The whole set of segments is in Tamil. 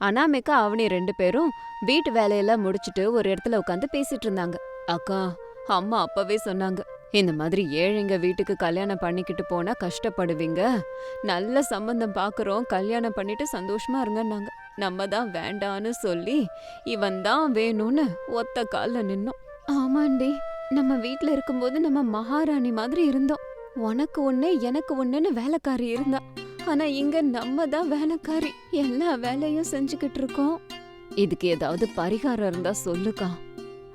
அனாமிகா அவனி ரெண்டு பேரும் வீட்டு வேலையெல்லாம் முடிச்சிட்டு ஒரு இடத்துல உட்காந்து பேசிட்டு இருந்தாங்க. அக்கா அம்மா அப்பவே சொன்னாங்க இந்த மாதிரி ஏழைங்க வீட்டுக்கு கல்யாணம் பண்ணிக்கிட்டு போனா கஷ்டப்படுவீங்க. நல்ல சம்பந்தம் பாக்குறோம் கல்யாணம் பண்ணிட்டு சந்தோஷமா இருங்கன்னாங்க. நம்ம தான் வேண்டான்னு சொல்லி இவன் தான் வேணும்னு ஒத்த கால நின்னோம். ஆமாண்டி நம்ம வீட்ல இருக்கும்போது நம்ம மகாராணி மாதிரி இருந்தோம். உனக்கு ஒண்ணு எனக்கு ஒண்ணுன்னு வேலைக்காரி இருந்தா. ஆனா இங்க நம்ம தான் வேலைக்காரி. எல்லா வேலையும் செஞ்சுக்கிட்டு இருக்கோம் இதுக்கு ஏதாவது பரிகாரம் இருந்தா சொல்லுக்கா.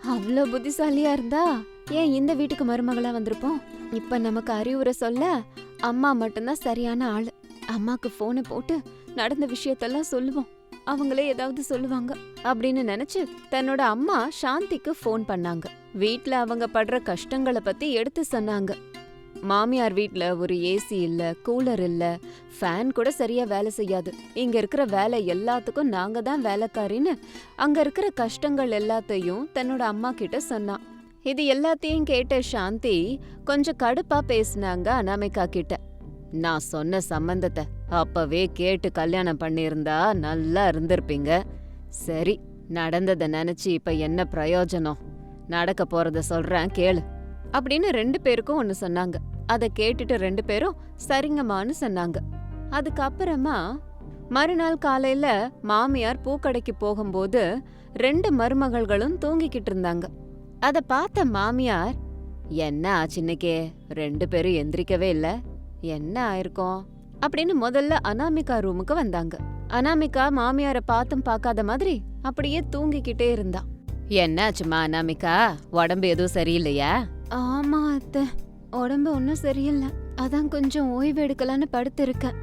அவ்வளோ புத்திசாலியா இருந்தா ஏன் இந்த வீட்டுக்கு மருமகளா வந்திருப்போம்? இப்ப நமக்கு அறிவுரை சொல்ல அம்மா மட்டும்தான் சரியான ஆள். அம்மாக்கு போனை போட்டு நடந்த விஷயத்தெல்லாம் சொல்லுவோம். அவங்களே ஏதாவது சொல்லுவாங்க. அப்படின்னு நினைச்சு தன்னோட அம்மா சாந்திக்கு ஃபோன் பண்ணாங்க. வீட்ல அவங்க படுற கஷ்டங்களை பத்தி எடுத்து சொன்னாங்க. மாமியார் வீட்ல ஒரு ஏசி இல்ல கூலர் இல்ல ஃபேன் கூட சரியா வேலை செய்யாது. இங்க இருக்கிற வேலை எல்லாத்துக்கும் நாங்க தான் வேலைக்காரின்னு அங்க இருக்கிற கஷ்டங்கள் எல்லாத்தையும் தன்னோட அம்மா கிட்ட சொன்னான் இது எல்லாத்தையும் கேட்ட சாந்தி கொஞ்சம் கடுப்பா பேசினாங்க அனாமிகா கிட்ட. நான் சொன்ன சம்பந்தத்தை அப்பவே கேட்டு கல்யாணம் பண்ணியிருந்தா நல்லா இருந்திருப்பீங்க. சரி நடந்ததை நினைச்சு இப்ப என்ன பிரயோஜனம்? நடக்க போறத சொல்றேன் கேளு. அப்படின்னு ரெண்டு பேருக்கும் ஒன்று சொன்னாங்க. அத கேட்டுட்டு ரெண்டு பேரும் சரிங்கம்மான்னு சொன்னாங்க. அதுக்கப்புறமா மறுநாள் காலையில மாமியார் பூக்கடைக்கு போகும்போது ரெண்டு மருமகள்களும் தூங்கிக்கிட்டு இருந்தாங்க. அத பார்த்த மாமியார் என்ன ஆச்சுன்னுக்கே ரெண்டு பேரும் எந்திரிக்கவே இல்ல. என்ன ஆயிருக்கும்? அப்படின்னு முதல்ல அனாமிகா ரூமுக்கு வந்தாங்க. அனாமிகா மாமியார பார்த்தும் பார்க்காத மாதிரி அப்படியே தூங்கிக்கிட்டே இருந்தா. என்னாச்சுமா அனாமிகா? உடம்பு எதுவும் சரியில்லையா? ஆமா அத்தை. உடம்பு ஒன்றும் சரியில்லை. அதான் கொஞ்சம் ஓய்வு எடுக்கலான்னு படுத்திருக்கேன்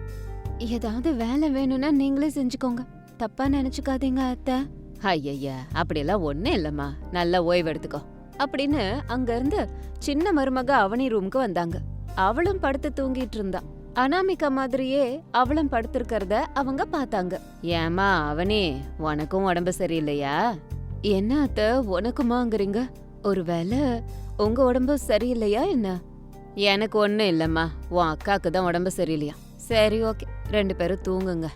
ஏதாவது வேலை வேணும்னா நீங்களே செஞ்சுக்கோங்க. தப்பா நினைச்சுக்காதீங்க அத்தை. ஐயய்யா அப்படியெல்லாம் ஒன்றும் இல்லைம்மா. நல்லா ஓய்வு எடுத்துக்கோ. அப்படின்னு அங்கேருந்து சின்ன மருமக அவனி ரூமுக்கு வந்தாங்க. அவளும் படுத்து தூங்கிட்டு இருந்தா. அனாமிகா மாதிரியே அவளும் படுத்திருக்கிறத அவங்க பார்த்தாங்க. ஏமா அவனே உனக்கும் உடம்பு சரியில்லையா? என்ன அத்த உனக்குமாங்கிறீங்க? ஒருவேளை உங்க உடம்பு சரியில்லையா என்ன? எனக்கு ஒன்றும் இல்லைம்மா. உன் அக்காவுக்கு தான் உடம்பு சரியில்லையா. சரி ஓகே. ரெண்டு பேரும் தூங்குங்க.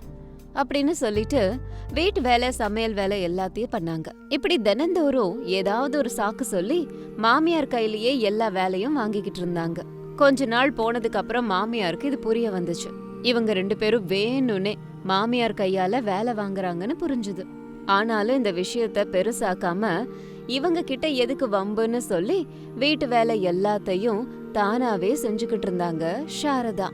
அப்படின்னு சொல்லிட்டு வீட்டு வேலை சமையல் வேலை எல்லாத்தையும் பண்ணாங்க. இப்படி தினந்தோறும் ஏதாவது ஒரு சாக்கு சொல்லி மாமியார் கையிலேயே எல்லா வேலையும் வாங்கிக்கிட்டு இருந்தாங்க. கொஞ்ச நாள் போனதுக்கு அப்புறம் மாமியாருக்கு இது புரிய வந்துச்சு. இவங்க ரெண்டு பேரும் வேணும்னே மாமியார் கையால வேலை வாங்குறாங்கன்னு புரிஞ்சுது. ஆனாலும் இந்த விஷயத்த பெருசாக்காம இவங்க கிட்ட எதுக்கு வம்புன்னு சொல்லி வீட்டு வேலை எல்லாத்தையும் தானாவே செஞ்சுக்கிட்டு இருந்தாங்க சாரதா.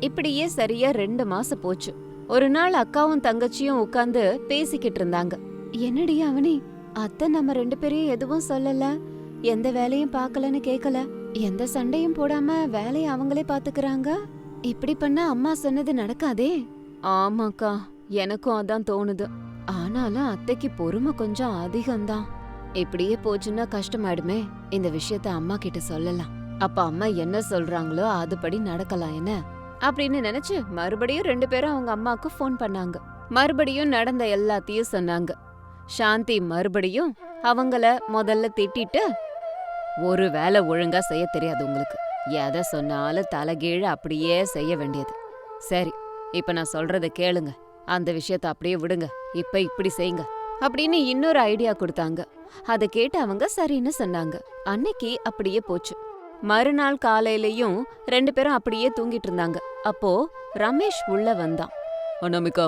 இப்படியே சரியா ரெண்டு மாசம் போச்சு. ஒரு நாள் அக்காவும் தங்கச்சியும் உட்கார்ந்து பேசிக்கிட்டு இருந்தாங்க. என்னடி அவனி அத்தை நம்ம ரெண்டு பேரையும் எதுவும் சொல்லல? எந்த வேலையும் பார்க்கலன்னு கேட்கல எந்த சண்டையும் போடாம வேலையை அவங்களே பாத்துக்கிறாங்க இப்படி பண்ணா அம்மா சொன்னது நடக்காதே? ஆமாக்கா எனக்கும் அதான் தோணுது. ஆனாலும் அத்தைக்கு பொறுமை கொஞ்சம் அதிகம்தான். இப்படியே போச்சுன்னா கஷ்டமாயிடுமே. இந்த விஷயத்த அம்மா கிட்ட சொல்லலாம். அப்ப அம்மா என்ன சொல்றாங்களோ அதுபடி நடக்கலாம் என்ன? அப்படின்னு நினைச்சு மறுபடியும் ரெண்டு பேரும் அவங்க அம்மாக்கு ஃபோன் பண்ணாங்க. மறுபடியும் நடந்த எல்லாத்தையும் சொன்னாங்க. சாந்தி மறுபடியும் அவங்கள முதல்ல திட்டிட்டு ஒரு வேலை ஒழுங்கா செய்ய தெரியாது உங்களுக்கு. எதை சொன்னாலும் தலைகீழ அப்படியே செய்ய வேண்டியது. சரி இப்ப நான் சொல்றத கேளுங்க. அந்த விஷயத்த அப்படியே விடுங்க. இப்ப இப்படி செய்யுங்க. அப்படின்னு இன்னொரு ஐடியா கொடுத்தாங்க. அதை கேட்டு அவங்க சரின்னு சொன்னாங்க. அன்னைக்கு அப்படியே போச்சு. மறுநாள் காலையிலயும் ரெண்டு பேரும் அப்படியே தூங்கிட்டு இருந்தாங்க. அப்போ ரமேஷ் உள்ள வந்தான். அனாமிகா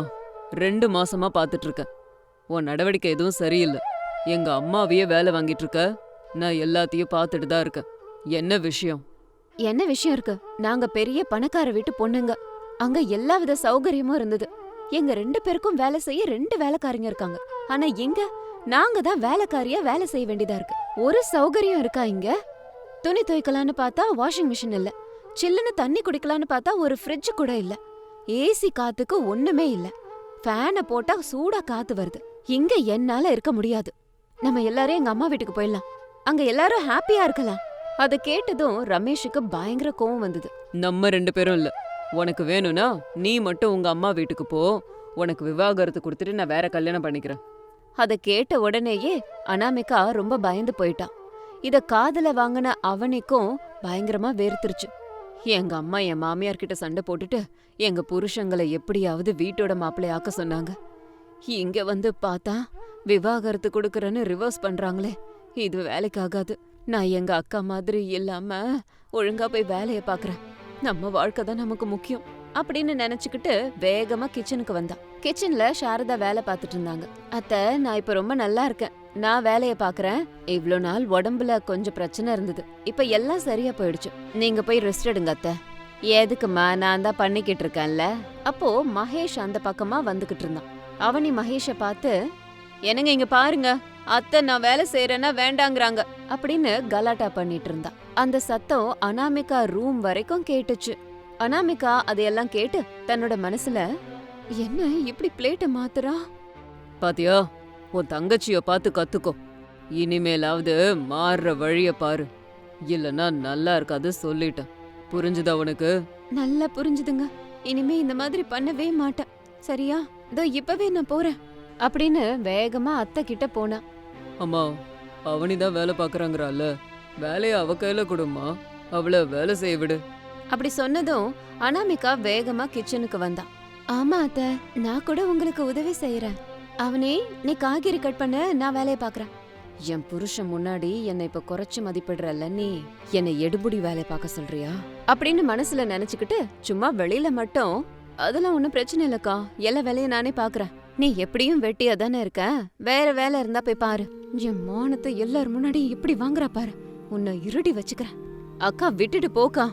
ரெண்டு மாசமா பார்த்துட்டு இருக்கேன் உன் நடவடிக்கை எதுவும் சரியில்லை. எங்க அம்மாவையே வேலை வாங்கிட்டு இருக்க. நான் எல்லாத்தையும் பார்த்துட்டு தான் இருக்கேன். என்ன விஷயம்? என்ன விஷயம் இருக்கு? நாங்க பெரிய பணக்கார வீட்டு பொண்ணுங்க. அங்க எல்லா வித சௌகரியமும் இருந்தது. எங்க ரெண்டு பேருக்கும் வேலை செய்ய ரெண்டு வேலைக்காரங்க இருக்காங்க. ஆனா எங்க? நாங்க தான் வேலைக்காரியா வேலை செய்ய வேண்டியதா இருக்கு. ஒரு சௌகரியம் இருக்கா இங்க? துணி துவைக்கலான்னு பார்த்தா வாஷிங் மிஷின் இல்ல. சில்லுன்னு தண்ணி குடிக்கலான்னு பார்த்தா ஒரு ஃப்ரிட்ஜ் கூட இல்ல. ஏசி காத்துக்கு ஒண்ணுமே இல்ல. ஃபேனை போட்டா சூடா காத்து வருது. இங்க என்னால இருக்க முடியாது. நம்ம எல்லாரும் எங்க அம்மா வீட்டுக்கு போயிடலாம். அங்க எல்லாரும் ஹாப்பியா இருக்கலாம். அதை கேட்டதும் ரமேஷுக்கு பயங்கர கோவம் வந்தது. நம்ம ரெண்டு பேரும் இல்ல. உனக்கு வேணும்னா நீ மட்டும் உங்க அம்மா வீட்டுக்கு போ. உனக்கு விவாகரத்து கொடுத்துட்டு நான் வேற கல்யாணம் பண்ணிக்கிறேன். அதை கேட்ட உடனேயே அனாமிகா ரொம்ப பயந்து போயிட்டான் இத காதுல வாங்கின அவனுக்கும் பயங்கரமா வேர்த்துருச்சு. எங்க அம்மா என் மாமியார் கிட்ட சண்டை போட்டுட்டு எங்க புருஷங்களை எப்படியாவது வீட்டோட மாப்பிள்ளையாக்க சொன்னாங்க. இங்க வந்து பார்த்தா விவாகரத்து கொடுக்கறன்னு ரிவர்ஸ் பண்றாங்களே. இது வேலைக்கு ஆகாது. நான் எங்க அக்கா மாதிரி இல்லாம ஒழுங்கா போய் வேலைய பாக்குறேன் நம்ம வாழ்க்கை தான் நமக்கு முக்கியம் அப்படின்னு நினைச்சுக்கிட்டு வேகமா கிச்சனுக்கு வந்தா. கிச்சன்ல சாரதா வேலை பார்த்துட்டு இருந்தாங்க. அத்த நான் இப்ப ரொம்ப நல்லா இருக்கேன். நான் வேலைய பாக்குறேன் இவ்ளோ நாள் உடம்புல கொஞ்சம் பிரச்சனை இருந்தது. இப்ப எல்லாம் சரியா போயிடுச்சு. நீங்க போய் ரெஸ்ட் எடுங்க அத்த. எதுக்குமா நான் தான் பண்ணிக்கிட்டு இருக்கேன்ல. அப்போ மகேஷ் அந்த பக்கமா வந்துகிட்டு இருந்தான். அவனி மகேஷ பார்த்து என்னங்க இங்க பாருங்க. அத்தை நான் வேலை செய்யறேன்னா வேண்டாங்கறாங்க. அப்படின்னு கலாட்டா பண்ணிட்டு இருந்தா அந்த சத்தம் அனாமிகா ரூம் வரைக்கும் கேட்டுச்சு. அனாமிகா அதையெல்லாம் கேட்டு தன்னோட மனசுல என்ன இப்படி பிளேட்ட மாத்துறா? பாத்தியா? உன் தங்கச்சிய பார்த்து கத்துக்கோ. இனிமேலாவது மாறுற வழிய பாரு. இல்லனா நல்லா இருக்காது சொல்லிட்டேன். புரிஞ்சுதா உனக்கு? நல்லா புரிஞ்சுதுங்க. இனிமே இந்த மாதிரி பண்ணவே மாட்டேன். சரியா? இதோ இப்பவே நான் போறேன். அப்படின்னு வேகமா அத்தை கிட்ட போனா. அம்மா அவனிதான் வேலை பாக்குறாங்கறால வேலைய அவ கையில கொடுமா அவள வேலை செய்ய விடு. அப்படி சொன்னதும் அனாமிகா வேகமா கிச்சனுக்கு வந்தா. ஆமா அத்த நான் கூட உங்களுக்கு உதவி செய்யறேன் அவனே நீ காய்கறி கட் பண்ண நான் வேலைய பாக்குறேன் என் புருஷன் முன்னாடி என்னை இப்ப குறைச்சு மதிப்பிடுறல்ல நீ என்னை எடுபுடி வேலைய பார்க்க சொல்றியா? அப்படின்னு மனசுல நினைச்சுக்கிட்டு சும்மா வெளியில மட்டும் அதெல்லாம் ஒண்ணும் பிரச்சனை இல்லக்கா. எல்லா வேலையும் நானே பாக்குறேன் நீ எப்படியும் வெட்டியா தானே இருக்க? வேற வேலை இருந்தா போய் பாரு. என் மானத்தை எல்லார் முன்னாடி இப்படி வாங்குறா பாரு. உன்னை இருடி வச்சுக்கிறேன். அக்கா விட்டுட்டு போக்கா.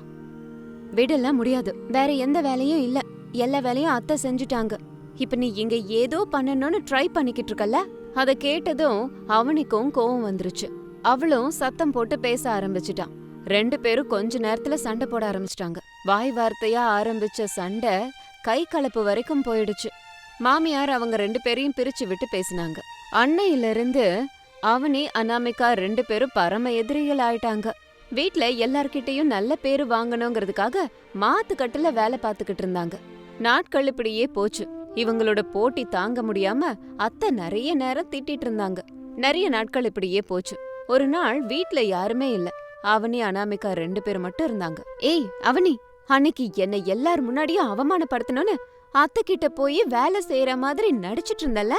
விடலாம் முடியாது. வேற எந்த வேலையும் இல்ல. எல்லா வேலையும் அத்தை செஞ்சுட்டாங்க. இப்ப நீ இங்க ஏதோ பண்ணணும்னு ட்ரை பண்ணிக்கிட்டு இருக்கல்ல? அத கேட்டதும் அவனுக்கும் கோவம் வந்துருச்சு. அவளும் சத்தம் போட்டு பேச ஆரம்பிச்சிட்டான். ரெண்டு பேரும் கொஞ்ச நேரத்துல சண்டை போட ஆரம்பிச்சிட்டாங்க. வாய் வார்த்தையா ஆரம்பிச்ச சண்டை கை கலப்பு வரைக்கும் போயிடுச்சு. மாமியார் அவங்க ரெண்டு பேரையும் பிரிச்சு விட்டு பேசினாங்க. அன்னையில இருந்து அவனி அனாமிகா ரெண்டு பேரும் பரம எதிரிகள் ஆயிட்டாங்க. வீட்ல எல்லார்கிட்டயும் நல்ல பேரு வாங்கணுங்கிறதுக்காக மாத்து கட்டுல வேலை பார்த்துக்கிட்டு இருந்தாங்க. நாட்கள் இப்படியே போச்சு. இவங்களோட போட்டி தாங்க முடியாம அத்தை நிறைய நேரம் திட்டிட்டு இருந்தாங்க. நிறைய நாட்கள் இப்படியே போச்சு. ஒரு நாள் வீட்ல யாருமே இல்ல. அவனி அனாமிகா ரெண்டு பேர் மட்டும் இருந்தாங்க. ஏய் அவனி அன்னைக்கு என்னை எல்லார் முன்னாடியும் அவமானப்படுத்தணும்னு அத்தை கிட்ட போய் வேலை செய்யற மாதிரி நடிச்சிட்டு இருந்தல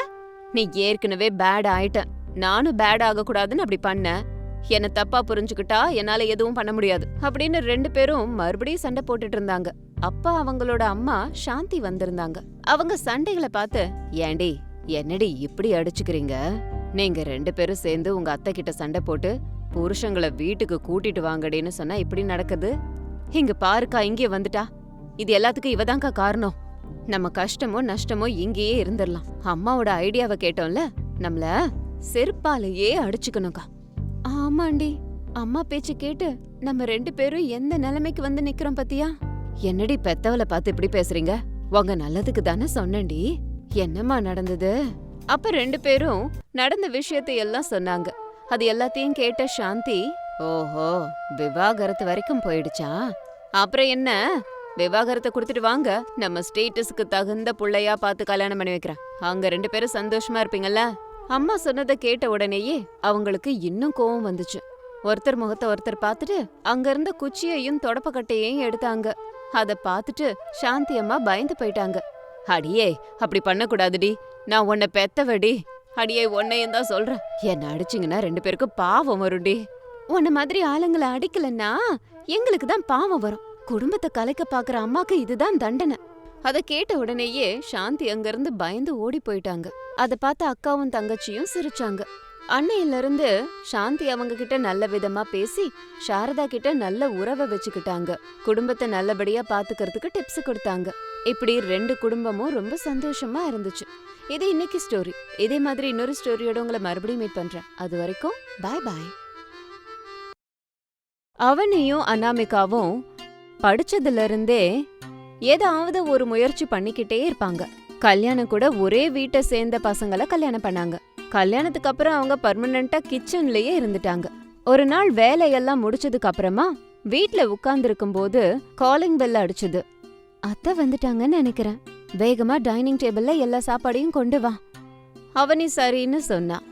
நீ ஏற்கனவே பேட் ஆயிட்ட. நானும் பேட் ஆக கூடாதுன்னு அப்படி பண்ண. என்ன தப்பா புரிஞ்சுக்கிட்டா என்னால எதுவும் பண்ண முடியாது. அப்படின்னு ரெண்டு பேரும் மறுபடியும் சண்டை போட்டுட்டு இருந்தாங்க. அப்பா அவங்களோட அம்மா சாந்தி வந்திருந்தாங்க. அவங்க சண்டைகளை பார்த்து ஏண்டி என்னடி இப்படி அடிச்சுக்கிறீங்க? நீங்க ரெண்டு பேரும் சேர்ந்து உங்க அத்தை கிட்ட சண்டை போட்டு புருஷங்களை வீட்டுக்கு கூட்டிட்டு வாங்கடின்னு சொன்னா இப்படி நடக்குது? இங்க பாருக்கா இங்கே வந்துட்டா. இது எல்லாத்துக்கும் இவதான்க்கா காரணம். நம்ம கஷ்டமோ நஷ்டமோ இங்கேயே இருந்துடலாம் அம்மாவோட ஐடியாவை கேட்டோம்ல நம்மள செருப்பாலேயே அடிச்சுக்கணும்க்கா. ஆமாண்டி. அம்மா பேச்சு கேட்டு நம்ம ரெண்டு பேரும் எந்த நிலைமைக்கு வந்து நிக்கிறோம் பத்தியா? என்னடி பெத்தவளை பார்த்து இப்படி பேசுறீங்க? உங்க நல்லதுக்கு தானே சொன்னண்டி என்னம்மா நடந்தது? அப்ப ரெண்டு பேரும் நடந்த விஷயத்தை எல்லாம் சொன்னாங்க. அது எல்லாத்தையும் கேட்ட சாந்தி ஓஹோ விவாகரத்து வரைக்கும் போயிடுச்சா? அப்புறம் என்ன? விவாகரத்தை கொடுத்துட்டு வாங்க. நம்ம ஸ்டேட்டஸ்க்கு தகுந்த புள்ளையா பார்த்து கல்யாணம் பண்ணி வைக்கிறேன். அங்க ரெண்டு பேரும் சந்தோஷமா இருப்பீங்கல்ல? அம்மா சொன்னதை கேட்ட உடனேயே அவங்களுக்கு இன்னும் கோவம் வந்துச்சு. ஒருத்தர் முகத்தை ஒருத்தர் பார்த்துட்டு அங்க இருந்த குச்சியையும் தொடப்பக்கட்டையையும் எடுத்தாங்க. அத பார்த்துட்டு சாந்தி அம்மா பயந்து போயிட்டாங்க. அடியே அப்படி பண்ணக்கூடாதுடி. நான் உன்னை பெத்தவடி. அடியே உன்னையும் தான் சொல்றேன். என்ன அடிச்சிங்கன்னா ரெண்டு பேருக்கும் பாவம் வரும்டி. உன்ன மாதிரி ஆளுங்களை அடிக்கலன்னா எங்களுக்கு தான் பாவம் வரும். குடும்பத்தை கலைக்க பாக்குற அம்மாக்கு இதுதான் தண்டனை. அத கேட்ட உடனேயே சாந்தி அங்கிருந்து பயந்து ஓடி போயிட்டாங்க. அத பார்த்து அக்காவும் தங்கச்சியும் சிரிச்சாங்க. அன்னையில இருந்து சாந்தி அவங்க கிட்ட நல்ல விதமா பேசி சாரதா கிட்ட நல்ல உறவை வச்சுக்கிட்டாங்க. குடும்பத்தை நல்லபடியா பாத்துக்கிறதுக்கு டிப்ஸ் கொடுத்தாங்க. இப்படி ரெண்டு குடும்பமும் ரொம்ப சந்தோஷமா இருந்துச்சு. இது இன்னைக்கு ஸ்டோரி இதே மாதிரி இன்னொரு ஸ்டோரியோட உங்களை மறுபடியும் மீட் பண்றேன். அது வரைக்கும் பாய் பாய் அவனையும் அனாமிகாவும் படிச்சதுல இருந்தே ஏதாவது ஒரு முயற்சி பண்ணிக்கிட்டே இருப்பாங்க. கல்யாணம் கூட ஒரே வீட்டை சேர்ந்த பசங்களை கல்யாணம் பண்ணாங்க. கல்யாணத்துக்கு அப்புறம் அவங்க பர்மனண்டா கிச்சன்லயே இருந்துட்டாங்க. ஒரு நாள் வேலையெல்லாம் முடிச்சதுக்கு அப்புறமா வீட்ல உட்கார்ந்திருக்கும் போது காலிங் பெல் அடிச்சது. அத்தை வந்துட்டாங்கன்னு நினைக்கிறேன். வேகமா டைனிங் டேபிள்ல எல்லா சாப்பாடையும் கொண்டு வா. அவனி சரின்னு சொன்னா.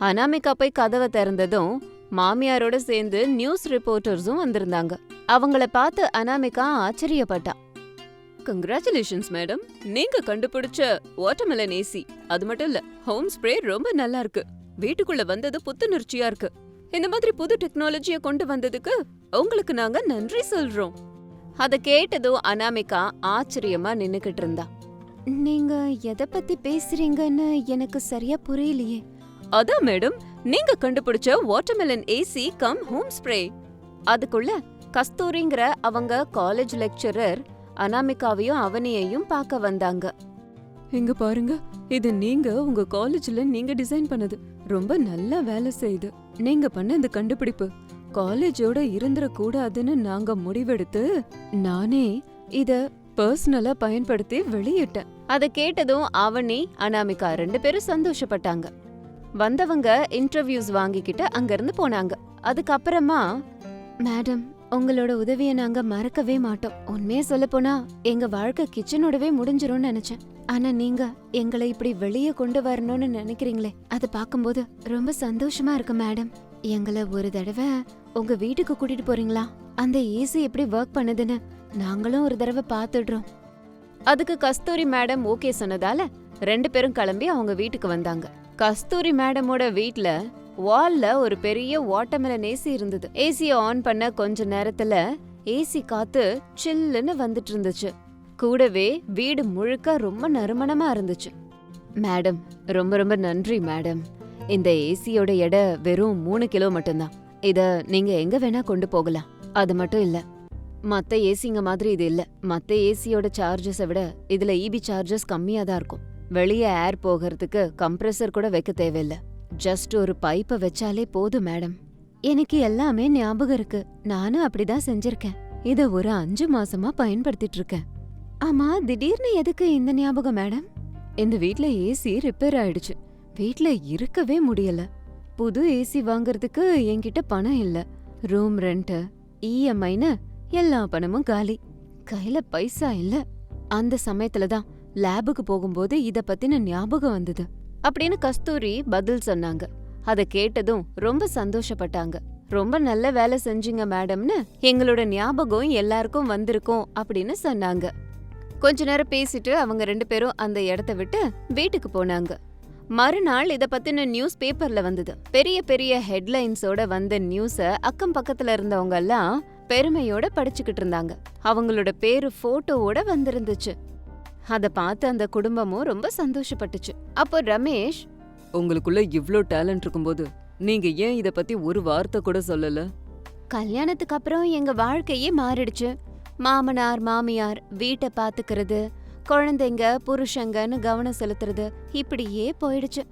அனாமிகா போய் கதவை திறந்ததும் மாமியாரோட சேர்ந்து நியூஸ் ரிப்போர்ட்டர்ஸும் வந்திருந்தாங்க. அவங்கள பார்த்து அனாமிகா ஆச்சரியப்பட்டா. கங்க்ராச்சுலேஷன்ஸ் மேடம் நீங்க கண்டுபிடிச்ச வாட்டர்மெலன் ஏசி அது மட்டும் இல்ல ஹோம் ஸ்ப்ரே ரொம்ப நல்லா இருக்கு. வீட்டுக்குள்ள வந்தது புத்துணர்ச்சியா இருக்கு. இந்த மாதிரி புது டெக்னாலஜிய கொண்டு வந்ததுக்கு உங்களுக்கு நாங்க நன்றி சொல்றோம். அத கேட்டதும் அனாமிகா ஆச்சரியமா நின்னுக்கிட்டு இருந்தா. நீங்க எதை பத்தி பேசுறீங்கன்னு எனக்கு சரியா புரியலையே. அதான் மேடம் நீங்க கண்டுபிடிச்ச watermelon AC come home spray அதுக்குள்ள கஸ்தூரிங்கிற அவங்க காலேஜ் லெக்சரர் அனாமிகாவையும் அவனியையும் பார்க்க வந்தாங்க. இங்க பாருங்க இது நீங்க உங்க காலேஜ்ல நீங்க டிசைன் பண்ணது. ரொம்ப நல்லா வேலை செய்யுது நீங்க பண்ண இந்த கண்டுபிடிப்பு. காலேஜோட இருந்துட கூடாதுன்னு நாங்க முடிவெடுத்து நானே இத பர்சனலா பயன்படுத்தி வெளியிட்டேன். அத கேட்டதும் அவனி அனாமிகா ரெண்டு பேரும் சந்தோஷப்பட்டாங்க. வந்தவங்க இன்டர்வியூஸ் வாங்கிக்கிட்டு அங்கிருந்து போனாங்க. அதுக்கப்புறமா மேடம் உங்களோட உதவியை நாங்க மறக்கவே மாட்டோம். உண்மையே சொல்ல போனா எங்க வாழ்க்கை கிச்சனோடவே முடிஞ்சிரும்னு நினைச்சேன். ஆனா நீங்க எங்களை இப்படி வெளியே கொண்டு வரணும்னு நினைக்கிறீங்களே அதை பார்க்கும்போது ரொம்ப சந்தோஷமா இருக்கு மேடம். எங்களை ஒரு தடவை உங்க வீட்டுக்கு கூட்டிட்டு போறீங்களா? அந்த ஏசி எப்படி ஒர்க் பண்ணுதுன்னு நாங்களும் ஒரு தடவை பார்த்துடுறோம். அதுக்கு கஸ்தூரி மேடம் ஓகே சொன்னதால ரெண்டு பேரும் கிளம்பி அவங்க வீட்டுக்கு வந்தாங்க. கஸ்தூரி மேடமோட வீட்ல வால்ல ஒரு பெரிய வாட்டர்மெலன் ஏசி இருந்தது. ஏசிய ஆன் பண்ண கொஞ்ச நேரத்துல ஏசி காத்து சில்லுன்னு வந்துட்டு இருந்துச்சு. கூடவே வீடு முழுக்க ரொம்ப நறுமணமா இருந்துச்சு. மேடம் ரொம்ப ரொம்ப நன்றி மேடம் இந்த ஏசியோட எடை வெறும் மூணு கிலோ மட்டும்தான். இத நீங்க எங்க வேணா கொண்டு போகலாம். அது மட்டும் இல்ல. மத்த ஏசிங்க மாதிரி இது இல்ல. மத்த ஏசியோட சார்ஜஸை விட இதுல இபி சார்ஜஸ் கம்மியா தான் இருக்கும். வெளியே ஏர் போகிறதுக்கு கம்ப்ரெசர் கூட வைக்க தேவையில்ல. ஜஸ்ட் ஒரு பைப்பை வச்சாலே போதும் மேடம். எனக்கு எல்லாமே ஞாபகம் இருக்கு. நானும் அப்படிதான் செஞ்சிருக்கேன். இத ஒரு அஞ்சு மாசமா பயன்படுத்திட்டு இருக்கேன் ஆமா திடீர்னு எதுக்கு இந்த ஞாபகம் மேடம்? இந்த வீட்ல ஏசி ரிப்பேர் ஆயிடுச்சு. வீட்ல இருக்கவே முடியல. புது ஏசி வாங்குறதுக்கு என்கிட்ட பணம் இல்ல. ரூம் ரெண்ட் இஎம்ஐன்னு எல்லா பணமும் காலி. கையில பைசா இல்ல. அந்த சமயத்துல தான் லேபுக்கு போகும்போது இத பத்தின ஞாபகம் வந்தது. அப்படின்னு கஸ்தூரி பதில் சொன்னாங்க. அதை கேட்டதும் ரொம்ப சந்தோஷப்பட்டாங்க. ரொம்ப நல்ல வேலை செஞ்சீங்க மேடம்னு எங்களோட ஞாபகம் எல்லாருக்கும் வந்திருக்கும் அப்படின்னு சொன்னாங்க. கொஞ்ச நேரம் பேசிட்டு அவங்க ரெண்டு பேரும் அந்த இடத்த விட்டு வீட்டுக்கு போனாங்க. மறுநாள் இதை பத்தின நியூஸ் பேப்பர்ல வந்தது. பெரிய பெரிய ஹெட்லைன்ஸோட வந்த நியூஸ அக்கம் பக்கத்துல இருந்தவங்க எல்லாம் பெருமையோட படிச்சுக்கிட்டு இருந்தாங்க. அவங்களோட பேரு போட்டோவோட வந்திருந்துச்சு. அத பார்த்து அந்த குடும்பமும் ரொம்ப சந்தோஷப்பட்டுச்சு. அப்போ ரமேஷ் உங்களுக்குள்ள இவ்ளோ டேலண்ட் இருக்கும்போது நீங்க ஏன் இத பத்தி ஒரு வார்த்தை கூட சொல்லல? கல்யாணத்துக்கு அப்புறம் எங்க வாழ்க்கையே மாறிடுச்சு. மாமனார் மாமியார் வீட்டை பாத்துக்கிறது குழந்தைங்க புருஷங்கன்னு கவனம் செலுத்துறது இப்படியே போயிடுச்சு.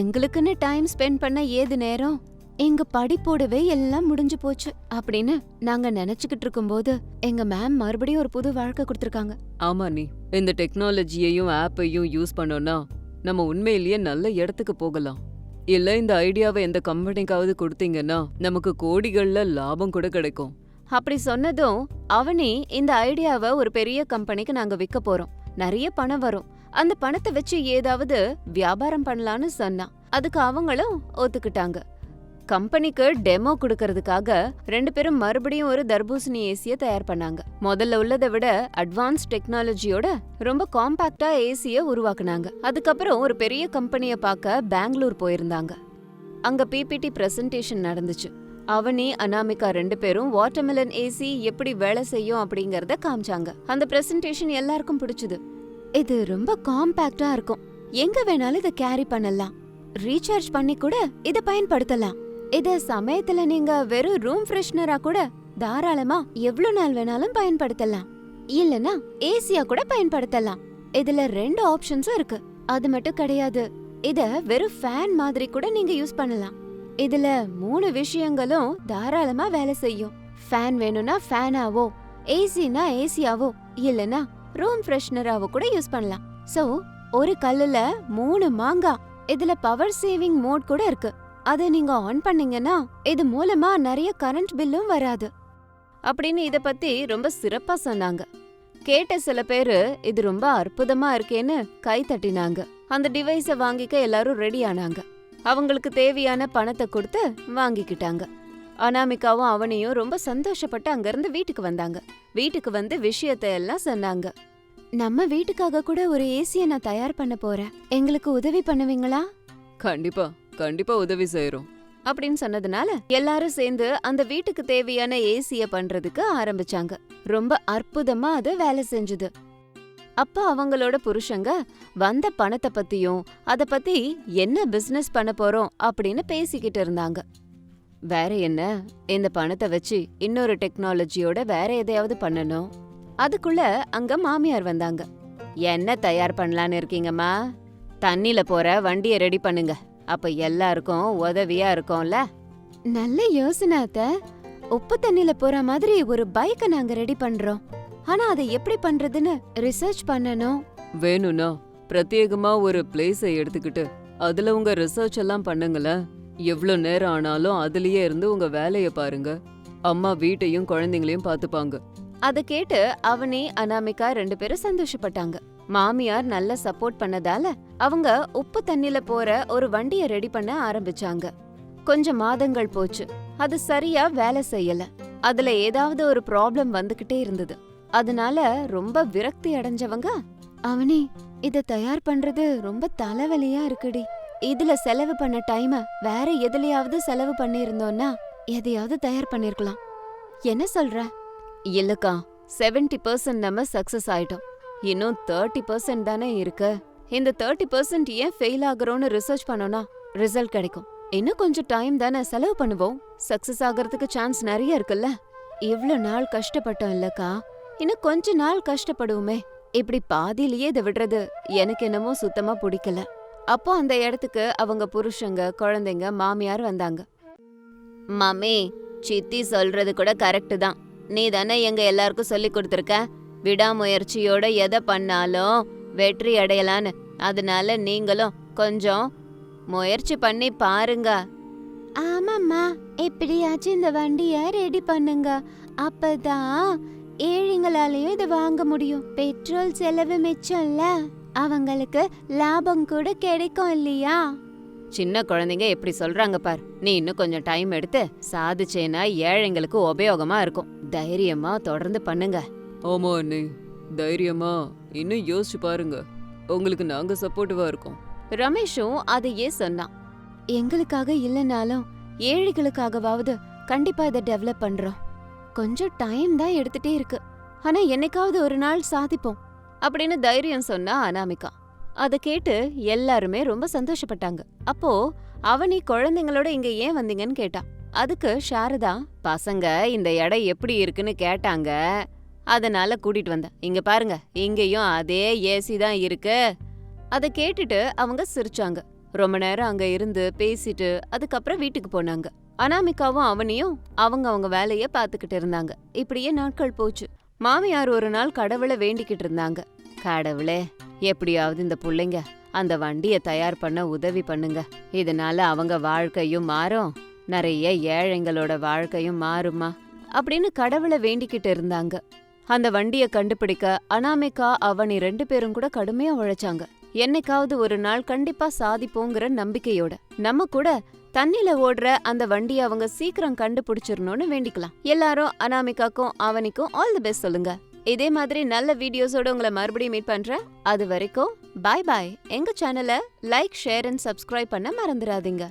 எங்களுக்குன்னு டைம் ஸ்பெண்ட் பண்ண ஏது நேரம்? எங்க படிப்போடவே எல்லாம் முடிஞ்சு போச்சு அப்படின்னு நாங்க நினைச்சுக்கிட்டு இருக்கும்போது எங்க மேம் மறுபடியும் ஒரு புது வாழ்க்கை கொடுத்திருக்காங்க. ஆமா நீ இந்த டெக்னாலஜியையும் ஆப்பையும் யூஸ் பண்ணோம்னா நம்ம உண்மையிலேயே நல்ல இடத்துக்கு போகலாம். இல்ல இந்த ஐடியாவை எந்த கம்பெனிக்காவது கொடுத்தீங்கன்னா நமக்கு கோடிகள்ல லாபம் கூட கிடைக்கும். அப்படி சொன்னதும் அவனி இந்த ஐடியாவை ஒரு பெரிய கம்பெனிக்கு நாங்க விற்க போறோம். நிறைய பணம் வரும். அந்த பணத்தை வச்சு ஏதாவது வியாபாரம் பண்ணலான்னு சொன்னான். அதுக்கு அவங்களும் ஒத்துக்கிட்டாங்க. கம்பெனிக்கு டெமோ கொடுக்கறதுக்காக ரெண்டு பேரும் மறுபடியும் ஒரு தர்பூசணி ஏசிய தயார் பண்ணாங்க. முதல்ல உள்ளதை விட அட்வான்ஸ் டெக்னாலஜியோட ரொம்ப காம்பாக்டா ஏசிய உருவாக்குனாங்க. அதுக்கப்புறம் ஒரு பெரிய கம்பெனியை பார்க்க பெங்களூர் போயிருந்தாங்க. அங்க பிபிடி பிரசன்டேஷன் நடந்துச்சு. அவனி அனாமிகா ரெண்டு பேரும் வாட்டர்மெலன் ஏசி எப்படி வேலை செய்யும் அப்படிங்கறத காமிச்சாங்க. அந்த பிரசன்டேஷன் எல்லாருக்கும் பிடிச்சது. இது ரொம்ப காம்பாக்டா இருக்கும். எங்க வேணாலும் இதை கேரி பண்ணலாம். ரீசார்ஜ் பண்ணி கூட இதை பயன்படுத்தலாம். இத சமயத்துல நீங்க வெறும் ரூம் ஃப்ரெஷ்னரா கூட தாராளமா எவ்வளவு நாள் வேணாலும் பயன்படுத்தலாம். இல்லனா ஏசியா கூட பயன்படுத்தலாம். இதுல ரெண்டு ஆப்ஷன்ஸும் இருக்கு. அது மட்டும் கிடையாது. இத வெறும் ஃபேன் மாதிரி கூட நீங்க யூஸ் பண்ணலாம். இதுல மூணு விஷயங்களும் தாராளமா வேலை செய்யும். ஃபேன் வேணும்னா ஃபேனாவோ ஏசினா ஏசியாவோ இல்லனா ரூம் ஃப்ரெஷ்னராவோ கூட யூஸ் பண்ணலாம். சோ ஒரு கல்லுல மூணு மாங்கா இதுல பவர் சேவிங் மோட் கூட இருக்கு. அதை நீங்க ஆன் பண்ணீங்கன்னா இது மூலமா நிறைய கரண்ட் பில்லும் வராது. அப்படின்னு இத பத்தி ரொம்ப சிறப்பா சொன்னாங்க. கேட்ட சில பேரு இது ரொம்ப அற்புதமா இருக்கேன்னு கை தட்டினாங்க. அந்த டிவைஸ வாங்கிக்க எல்லாரும் ரெடி ஆனாங்க. அவங்களுக்கு தேவையான பணத்தை கொடுத்து வாங்கிக்கிட்டாங்க. அனாமிகாவும் அவனையும் ரொம்ப சந்தோஷப்பட்டு அங்கிருந்து வீட்டுக்கு வந்தாங்க. வீட்டுக்கு வந்து விஷயத்தை எல்லாம் சொன்னாங்க. நம்ம வீட்டுக்காக கூட ஒரு ஏசிய நான் தயார் பண்ண போறேன். எங்களுக்கு உதவி பண்ணுவீங்களா? கண்டிப்பா. கண்டிப்பா உதவி செய்யறோம் அப்படின்னு சொன்னதுனால எல்லாரும் சேர்ந்து அந்த வீட்டுக்கு தேவையான ஏசிய பண்றதுக்கு ஆரம்பிச்சாங்க. ரொம்ப அற்புதமா அது வேலை செஞ்சது. அப்ப அவங்களோட புருஷங்க வந்த பணத்தை பத்தியும் அத பத்தி என்ன பிசினஸ் பண்ண போறோம்? அப்படின்னு பேசிக்கிட்டு இருந்தாங்க. வேற என்ன? இந்த பணத்தை வச்சு இன்னொரு டெக்னாலஜியோட வேற எதையாவது பண்ணணும்? அதுக்குள்ள அங்க மாமியார் வந்தாங்க. என்ன தயார் பண்ணலான்னு இருக்கீங்கம்மா? தண்ணில போற வண்டியை ரெடி பண்ணுங்க. அப்ப எல்லாருக்கும் உதவியா இருக்கும்ல? நல்ல யோசனை அத்த. உப்பு தண்ணில போற மாதிரி ஒரு பைக்க நாங்க ரெடி பண்றோம். ஆனா அதை எப்படி பண்றதுன்னு ரிசர்ச் பண்ணனும் வேணும்னா பிரத்யேகமா ஒரு பிளேஸை எடுத்துக்கிட்டு அதுல உங்க ரிசர்ச் எல்லாம் பண்ணுங்களேன். எவ்ளோ நேரம் ஆனாலும் அதுலயே இருந்து உங்க வேலைய பாருங்க. அம்மா வீட்டையும் குழந்தைங்களையும் பாத்துப்பாங்க அத கேட்டு அவனி அனாமிகா ரெண்டு பேரும் சந்தோஷப்பட்டாங்க. மாமியார் நல்லா சப்போர்ட் பண்ணதால அவங்க உப்பு தண்ணில போற ஒரு வண்டிய ரெடி பண்ண ஆரம்பிச்சாங்க. கொஞ்சம் மாதங்கள் போச்சு. அது சரியா வேலை செய்யல. அதுல ஏதாவது ஒரு ப்ராப்ளம் வந்துகிட்டே இருந்தது. அதனால ரொம்ப விரக்தி அடைஞ்சவங்க அவனி இத தயார் பண்றது ரொம்ப தலைவலியா இருக்குடி. இதுல செலவு பண்ண டைம வேற எதுலயாவது செலவு பண்ணிருந்தோம்னா எதையாவது தயார் பண்ணிருக்கலாம். என்ன சொல்ற? இல்லக்கா 70% பர்சன்ட் நம்ம சக்சஸ் ஆயிட்டோம். இன்னும் தேர்ட்டி பர்சன்ட் தானே இருக்கு. இந்த தேர்ட்டி பர்சன்ட் ஏன் ஃபெயில் ஆகுறோம்னு ரிசர்ச் பண்ணோம்னா ரிசல்ட் கிடைக்கும். இன்னும் கொஞ்சம் டைம் தானே செலவு பண்ணுவோம். சக்சஸ் ஆகிறதுக்கு சான்ஸ் நிறைய இருக்குல்ல? இவ்வளோ நாள் கஷ்டப்பட்டோம் இல்லக்கா. இன்னும் கொஞ்ச நாள் கஷ்டப்படுவோமே. இப்படி பாதியிலேயே இதை விடுறது எனக்கு என்னமோ சுத்தமா பிடிக்கல. அப்போ அந்த இடத்துக்கு அவங்க புருஷங்க குழந்தைங்க மாமியார் வந்தாங்க. மாமி சித்தி சொல்றது கூட கரெக்டு தான். நீ தானே எங்க எல்லாருக்கும் சொல்லி கொடுத்துருக்க? விடாமுயற்சியோட எதை பண்ணாலும் வெற்றி அடையலான்னு. அதனால நீங்களும் கொஞ்சம் முயற்சி பண்ணி பாருங்க. ஆமாம்மா. எப்படியாச்சும் இந்த வண்டிய ரெடி பண்ணுங்க. அப்பதான் ஏழைங்களாலயும் இதை வாங்க முடியும். பெட்ரோல் செலவு மிச்சம்ல அவங்களுக்கு லாபம் கூட கிடைக்கும் இல்லையா? சின்ன குழந்தைங்க எப்படி சொல்றாங்க பார். நீ இன்னும் கொஞ்சம் டைம் எடுத்து சாதிச்சேனா ஏழைங்களுக்கு உபயோகமா இருக்கும். தைரியமா தொடர்ந்து பண்ணுங்க. ஆமா அண்ணே தைரியமா. இன்னும் யோசிச்சு பாருங்க. உங்களுக்கு நாங்க சப்போர்ட்டிவா இருக்கோம். ரமேஷும் அதையே சொன்னான். எங்களுக்காக இல்லைனாலும் ஏழைகளுக்காகவாவது கண்டிப்பா இதை டெவலப் பண்றோம். கொஞ்சம் டைம் தான் எடுத்துட்டே இருக்கு. ஆனா என்னைக்காவது ஒரு நாள் சாதிப்போம் அப்படின்னு தைரியம் சொன்னா அனாமிகா. அத கேட்டு எல்லாருமே ரொம்ப சந்தோஷப்பட்டாங்க. அப்போ அவனி குழந்தைங்களோட இங்க ஏன் வந்தீங்கன்னு கேட்டா அதுக்கு சாரதா பசங்க இந்த இடம் எப்படி இருக்குன்னு கேட்டாங்க. அதனால கூட்டிட்டு வந்தேன். இங்க பாருங்க இங்கேயும் அதே ஏசி தான் இருக்கு. அத கேட்டுட்டு அவங்க சிரிச்சாங்க. ரொம்ப நேரம் அங்க இருந்து பேசிட்டு அதுக்கப்புறம் வீட்டுக்கு போனாங்க. அனாமிகாவும் அவனையும் அவங்க அவங்க வேலைய பாத்துக்கிட்டு இருந்தாங்க. இப்படியே நாட்கள் போச்சு. மாமியார் ஒரு நாள் கடவுளை வேண்டிக்கிட்டு இருந்தாங்க. கடவுளே எப்படியாவது இந்த புள்ளைங்க அந்த வண்டிய தயார் பண்ண உதவி பண்ணுங்க. இதனால அவங்க வாழ்க்கையும் மாறும். நிறைய ஏழைங்களோட வாழ்க்கையும் மாறுமா? அப்படின்னு கடவுளை வேண்டிக்கிட்டு இருந்தாங்க. அந்த வண்டிய கண்டுபிடிக்க அனாமிகா அவனி ரெண்டு பேரும் கூட கடுமையா உழைச்சாங்க. என்னைக்காவது ஒரு நாள் கண்டிப்பா சாதிப்போங்கிற நம்பிக்கையோட. நம்ம கூட தண்ணில ஓடுற அந்த வண்டியை அவங்க சீக்கிரம் கண்டுபிடிச்சிடணும்னு வேண்டிக்கலாம். எல்லாரும் அனாமிகாக்கும் அவனிக்கும் ஆல் தி பெஸ்ட் சொல்லுங்க. இதே மாதிரி நல்ல வீடியோஸோட உங்களை மறுபடியும் மீட் பண்றேன். அது வரைக்கும் பாய் பாய் எங்க சேனலை லைக் ஷேர் அண்ட் சப்ஸ்கிரைப் பண்ண மறந்துடாதீங்க.